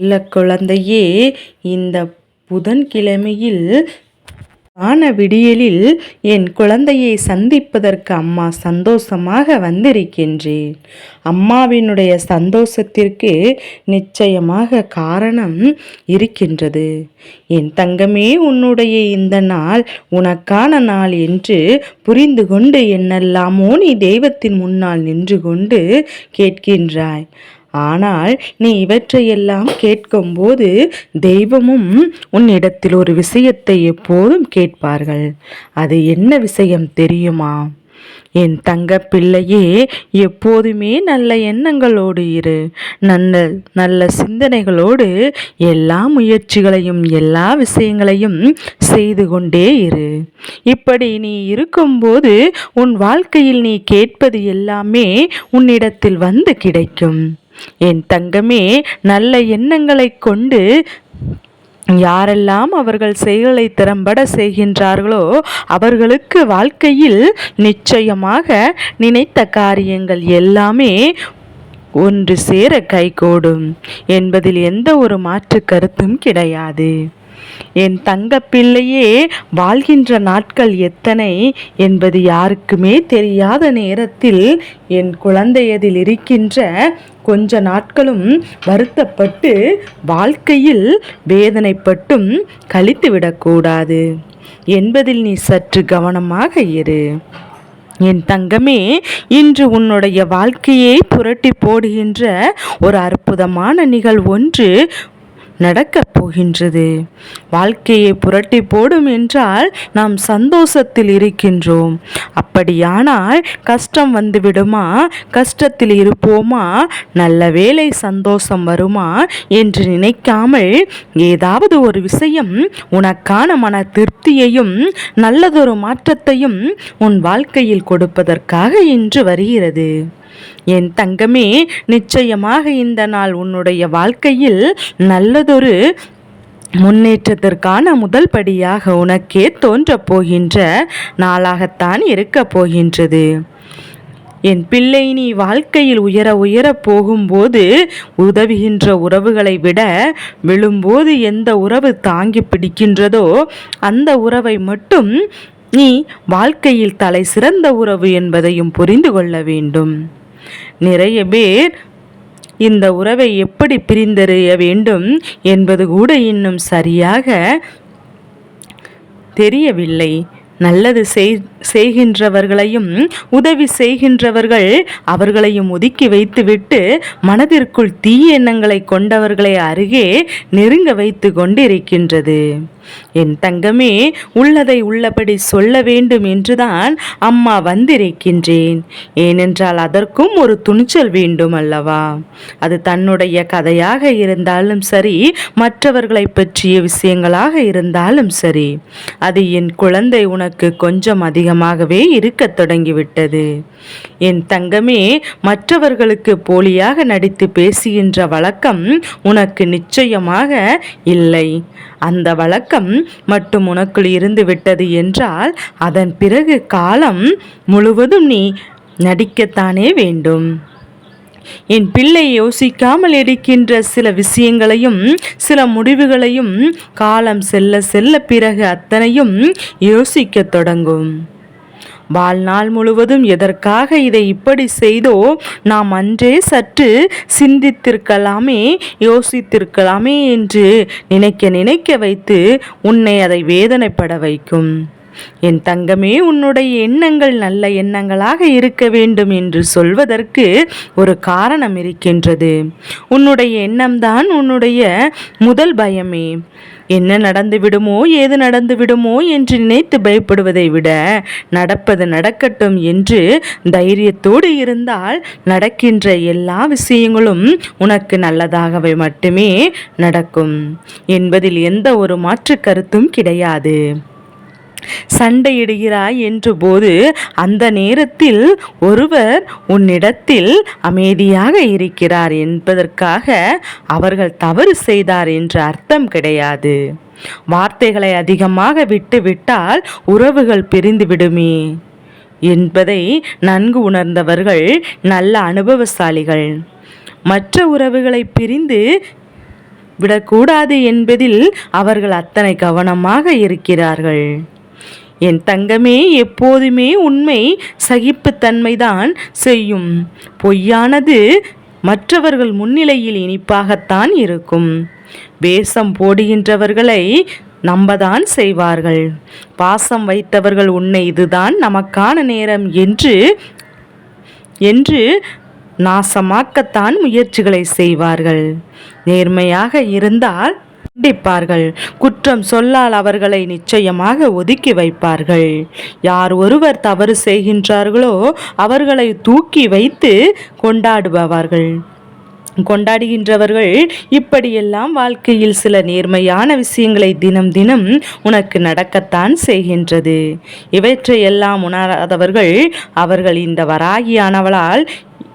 நல்ல குழந்தையே இந்த புதன்கிழமையில் ஆன விடியலில் என் குழந்தையை சந்திப்பதற்கு அம்மா சந்தோஷமாக வந்திருக்கின்றேன். அம்மாவினுடைய சந்தோஷத்திற்கு நிச்சயமாக காரணம் இருக்கின்றது. என் தங்கமே உன்னுடைய இந்த நாள் உனக்கான நாள் என்று புரிந்து கொண்டு என்னெல்லாமோ நீ தெய்வத்தின் முன்னால் நின்று கொண்டு கேட்கின்றாய். ஆனால் நீ இவற்றையெல்லாம் கேட்கும்போது தெய்வமும் உன்னிடத்தில் ஒரு விஷயத்தை எப்போதும் கேட்பார்கள். அது என்ன விஷயம் தெரியுமா? என் தங்க பிள்ளையே எப்போதுமே நல்ல எண்ணங்களோடு இரு. நல்ல நல்ல சிந்தனைகளோடு எல்லா முயற்சிகளையும் எல்லா விஷயங்களையும் செய்து கொண்டே இரு. இப்படி நீ இருக்கும்போது உன் வாழ்க்கையில் நீ கேட்பது எல்லாமே உன்னிடத்தில் வந்து கிடைக்கும். என் தங்கமே நல்ல எண்ணங்களை கொண்டு யாரெல்லாம் அவர்கள் செயலை திறம்பட செய்கின்றார்களோ அவர்களுக்கு வாழ்க்கையில் நிச்சயமாக நினைத்த காரியங்கள் எல்லாமே ஒன்று சேர கைகூடும் என்பதில் எந்த ஒரு மாற்று கருத்தும் கிடையாது. என் தங்க பிள்ளையே வாழ்கின்ற நாட்கள் எத்தனை என்பது யாருக்குமே தெரியாத நேரத்தில் என் குழந்தையதில் இருக்கின்ற கொஞ்ச நாட்களும் வருத்தப்பட்டு வாழ்க்கையில் வேதனைப்பட்டும் கழித்துவிடக்கூடாது. என்பதில் நீ சற்று கவனமாக இரு. என் தங்கமே இன்று உன்னுடைய வாழ்க்கையை புரட்டி போடுகின்ற ஒரு அற்புதமான நிகழ்வொன்று நடக்கப் போகின்றது. வாழ்க்கையை புரட்டி போடும் என்றால் நாம் சந்தோஷத்தில் இருக்கின்றோம். அப்படியானால் கஷ்டம் வந்து விடுமா கஷ்டத்தில் இருப்போமா? நல்ல வேலை சந்தோஷம் வருமா? என்று நினைக்காமல் ஏதாவது ஒரு விஷயம் உனக்கான மன திருப்தியையும் நல்லதொரு மாற்றத்தையும் உன் வாழ்க்கையில் கொடுப்பதற்காக இன்று வருகிறது. என் தங்கமே நிச்சயமாக இந்த நாள் உன்னுடைய வாழ்க்கையில் நல்லதொரு முன்னேற்றத்திற்கான முதல் படியாக உனக்கே தோன்றப் போகின்ற நாளாகத்தான் இருக்கப் போகின்றது. என் பிள்ளை நீ வாழ்க்கையில் உயர உயர போகும்போது உதவுகின்ற உறவுகளை விட விழும்போது எந்த உறவு தாங்கி பிடிக்கின்றதோ அந்த உறவை மட்டும் நீ வாழ்க்கையில் தலை சிறந்த உறவு என்பதையும் புரிந்து கொள்ள வேண்டும். நிறைய பேர் இந்த உறவை எப்படி பிரிந்தறிய வேண்டும் என்பது கூட இன்னும் சரியாக தெரியவில்லை. நல்லது செய் செய்கின்றவர்களையும் உதவி செய்கின்றவர்கள் அவர்களையும் ஒதுக்கி வைத்துவிட்டு மனதிற்குள் தீய எண்ணங்களை கொண்டவர்களை அருகே நெருங்க வைத்து கொண்டிருக்கின்றது. என் தங்கமே உள்ளதை உள்ளபடி சொல்ல வேண்டும் என்றுதான் அம்மா வந்திருக்கின்றேன். ஏனென்றால் அதற்கும் ஒரு துணிச்சல் வேண்டும் அல்லவா? அது தன்னுடைய கதையாக இருந்தாலும் சரி மற்றவர்களை பற்றிய விஷயங்களாக இருந்தாலும் சரி. அது என் குழந்தை உனக்கு கொஞ்சம் அதிகமாகவே இருக்க தொடங்கிவிட்டது. என் தங்கமே மற்றவர்களுக்கு போலியாக நடித்து பேசுகின்ற வழக்கம் உனக்கு நிச்சயமாக இல்லை. அந்த வழக்கம் மட்டும் உனக்குள் இருந்து விட்டது என்றால் அதன் பிறகு காலம் முழுவதும் நீ நடிக்கத்தானே வேண்டும். என் பிள்ளை யோசிக்காமல் எடுக்கின்ற சில விஷயங்களையும் சில முடிவுகளையும் காலம் செல்ல செல்ல பிறகு அத்தனையும் யோசிக்கத் தொடங்கும். வாழ்நாள் முழுவதும் எதற்காக இதை இப்படி செய்தோ நாம் அன்றே சற்று சிந்தித்திருக்கலாமே யோசித்திருக்கலாமே என்று நினைக்க நினைக்க வைத்து உன்னை அதை வேதனைப்பட வைக்கும். என் தங்கமே உன்னுடைய எண்ணங்கள் நல்ல எண்ணங்களாக இருக்க வேண்டும் என்று சொல்வதற்கு ஒரு காரணம் இருக்கின்றது. உன்னுடைய எண்ணம்தான் உன்னுடைய முதல் பயமே. என்ன நடந்து விடுமோ ஏது நடந்து விடுமோ என்று நினைத்து பயப்படுவதை விட நடப்பது நடக்கட்டும் என்று தைரியத்தோடு இருந்தால் நடக்கின்ற எல்லா விஷயங்களும் உனக்கு நல்லதாகவே மட்டுமே நடக்கும். என்பதில் எந்த ஒரு மாற்று கருத்தும் கிடையாது. சண்டையிடுகிறாய் என்று போது அந்த நேரத்தில் ஒருவர் உன்னிடத்தில் அமைதியாக இருக்கிறார் என்பதற்காக அவர்கள் தவறு செய்தார் என்று அர்த்தம் கிடையாது. வார்த்தைகளை அதிகமாக விட்டுவிட்டால் உறவுகள் பிரிந்து விடுமே என்பதை நன்கு உணர்ந்தவர்கள் நல்ல அனுபவசாலிகள். மற்ற உறவுகளை பிரிந்து விடக்கூடாது என்பதில் அவர்கள் அத்தனை கவனமாக இருக்கிறார்கள். என் தங்கமே எப்போதுமே உண்மை சகிப்புத்தன்மைதான் செய்யும். பொய்யானது மற்றவர்கள் முன்னிலையில் இனிப்பாகத்தான் இருக்கும். வேஷம் போடுகின்றவர்களை நம்பதான் செய்வார்கள். பாசம் வைத்தவர்கள் உன்னை இதுதான் நமக்கான நேரம் என்று என்று நாசமாக்கத்தான் முயற்சிகளை செய்வார்கள். நேர்மையாக இருந்தால் கண்டிப்பார்கள் குற்றம் சொல்லால் அவர்களை நிச்சயமாக ஒதுக்கி வைப்பார்கள். யார் ஒருவர் தவறு செய்கின்றார்களோ அவர்களை தூக்கி வைத்து கொண்டாடுபவார்கள். கொண்டாடுகின்றவர்கள் இப்படியெல்லாம் வாழ்க்கையில் சில நேர்மையான விஷயங்களை தினம் தினம் உனக்கு நடக்கத்தான் செய்கின்றது. இவற்றையெல்லாம் உணராதவர்கள் அவர்கள் இந்த வராகியானவளால்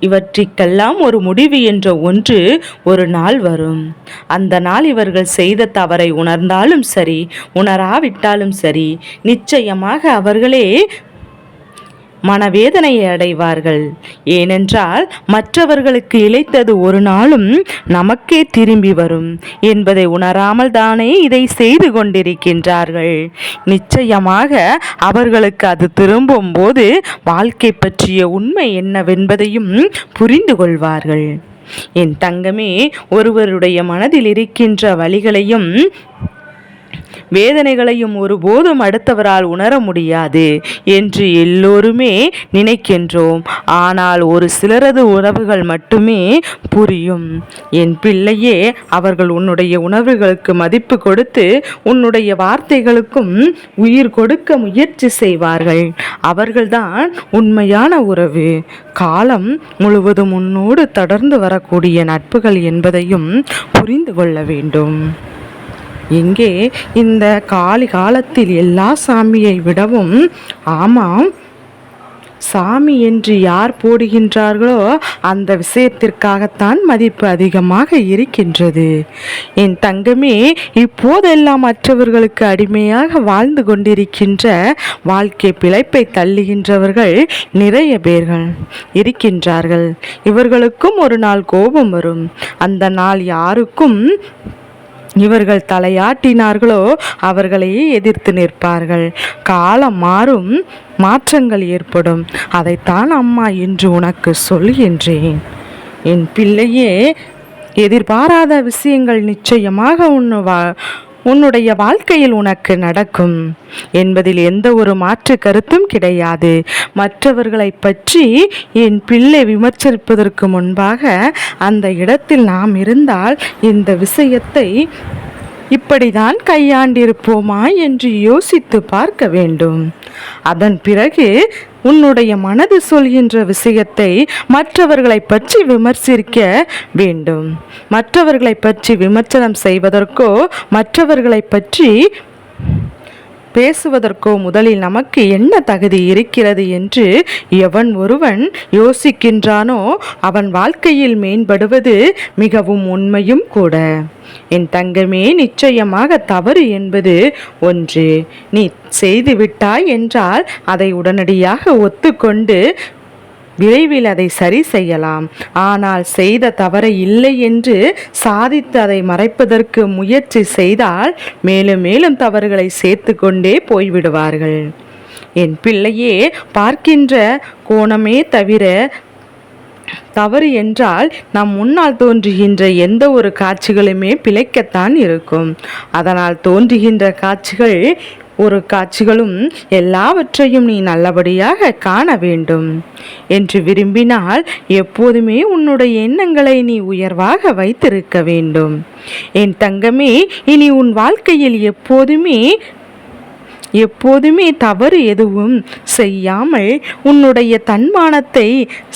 இவற்றிற்கெல்லாம் ஒரு முடிவு என்ற ஒன்று ஒரு நாள் வரும். அந்த நாள் இவர்கள் செய்த தவறை உணர்ந்தாலும் சரி உணராவிட்டாலும் சரி நிச்சயமாக அவர்களே மனவேதனையை அடைவார்கள். ஏனென்றால் மற்றவர்களுக்கு இழைத்தது ஒரு நாளும் நமக்கே திரும்பி வரும் என்பதை உணராமல் தானே இதை செய்து கொண்டிருக்கின்றார்கள். நிச்சயமாக அவர்களுக்கு அது திரும்பும் போது வாழ்க்கை பற்றிய உண்மை என்னவென்பதையும் புரிந்து கொள்வார்கள். என் தங்கமே ஒருவருடைய மனதில் இருக்கின்ற வழிகளையும் வேதனைகளையும் ஒருபோதும் அடுத்தவரால் உணர முடியாது என்று எல்லோருமே நினைக்கின்றோம். ஆனால் ஒரு சிலரது உறவுகள் மட்டுமே புரியும். என் பிள்ளையே அவர்கள் உன்னுடைய உணர்வுகளுக்கு மதிப்பு கொடுத்து உன்னுடைய வார்த்தைகளுக்கும் உயிர் கொடுக்க முயற்சி செய்வார்கள். அவர்கள்தான் உண்மையான உறவு. காலம் முழுவதும் உன்னோடு தொடர்ந்து வரக்கூடிய நட்புகள் என்பதையும் புரிந்து கொள்ள வேண்டும். எங்கே இந்த காலி காலத்தில் எல்லா சாமியை விடவும் ஆமாம் சாமி என்று யார் போடுகின்றார்களோ அந்த விஷயத்திற்காகத்தான் மதிப்பு அதிகமாக இருக்கின்றது. என் தங்கமே இப்போதெல்லாம் மற்றவர்களுக்கு அடிமையாக வாழ்ந்து கொண்டிருக்கின்ற வாழ்க்கை பிழைப்பை தள்ளுகின்றவர்கள் நிறைய பேர்கள் இருக்கின்றார்கள். இவர்களுக்கும் ஒரு நாள் கோபம் வரும். அந்த நாள் யாருக்கும் இவர்கள் தலையாட்டினார்களோ அவர்களையே எதிர்த்து நிற்பார்கள். காலம் மாறும் மாற்றங்கள் ஏற்படும். அதைத்தான் அம்மா என்று உனக்கு சொல்கின்றேன் என் பிள்ளையே எதிர்பாராத விஷயங்கள் நிச்சயமாக உன்னு வா உன்னுடைய வாழ்க்கையில் உனக்கு நடக்கும். என்பதில் எந்த ஒரு மாற்று கருத்தும் கிடையாது. மற்றவர்களை பற்றி என் பிள்ளை விமர்சிப்பதற்கு முன்பாக அந்த இடத்தில் நாம் இருந்தால் இந்த விஷயத்தை இப்படிதான் கையாண்டிருப்போமா என்று யோசித்து பார்க்க வேண்டும். அதன் பிறகு உன்னுடைய மனது சொல்கின்ற விஷயத்தை மற்றவர்களை பற்றி விமர்சிக்க வேண்டும். மற்றவர்களை பற்றி விமர்சனம் செய்வதற்கோ மற்றவர்களை பற்றி பேசுவதற்கோ முதலில் நமக்கு என்ன தகுதி இருக்கிறது என்று எவன் ஒருவன் யோசிக்கின்றானோ அவன் வாழ்க்கையில் மேம்படுவது மிகவும் உண்மையும் கூட. என் தங்கமே நிச்சயமாக தவறு என்பது ஒன்று. நீ செய்துவிட்டாய் என்றால் அதை உடனடியாக ஒத்துக்கொண்டு விரைவில் அதை சரி செய்யலாம். ஆனால் செய்த தவறை இல்லை என்று சாதித்து அதை மறைப்பதற்கு முயற்சி செய்தால் மேலும் மேலும் தவறுகளை சேர்த்து கொண்டே போய்விடுவார்கள். என் பிள்ளையே பார்க்கின்ற கோணமே தவிர தவறு என்றால் நம் முன்னால் தோன்றுகின்ற எந்த ஒரு காட்சிகளுமே பிழைக்கத்தான் இருக்கும். அதனால் தோன்றுகின்ற காட்சிகள் ஒரு காட்சிகளும் எல்லாவற்றையும் நீ நல்லபடியாக காண வேண்டும். என்று விரும்பினால் எப்போதுமே உன்னுடைய எண்ணங்களை நீ உயர்வாக வைத்திருக்க வேண்டும். என் தங்கமே இனி உன் வாழ்க்கையில் எப்போதுமே எப்போதுமே தவறு எதுவும் செய்யாமல் உன்னுடைய தன்மானத்தை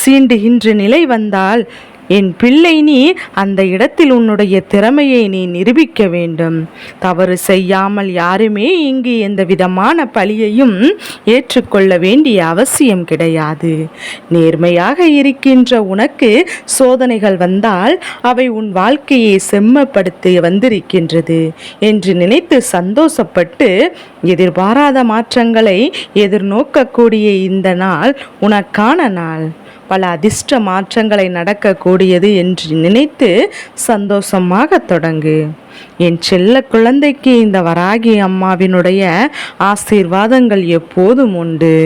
சீண்டுகின்ற நிலை வந்தால் என் பிள்ளை நீ அந்த இடத்தில் உன்னுடைய திறமையை நீ நிரூபிக்க வேண்டும். தவறு செய்யாமல் யாருமே இங்கு எந்த விதமான பழியையும் ஏற்றுக்கொள்ள வேண்டிய அவசியம் கிடையாது. நேர்மையாக இருக்கின்ற உனக்கு சோதனைகள் வந்தால் அவை உன் வாழ்க்கையை செம்மப்படுத்தி வந்திருக்கின்றது என்று நினைத்து சந்தோஷப்பட்டு எதிர்பாராத மாற்றங்களை எதிர்நோக்கக்கூடிய இந்த நாள் உனக்கான நாள். பல அதிர்ஷ்ட மாற்றங்களை நடக்கக்கூடியது என்று நினைத்து சந்தோஷமாக தொடங்கு. என் செல்ல குழந்தைக்கு இந்த வராகி அம்மாவினுடைய ஆசீர்வாதங்கள் எப்போதும் உண்டு.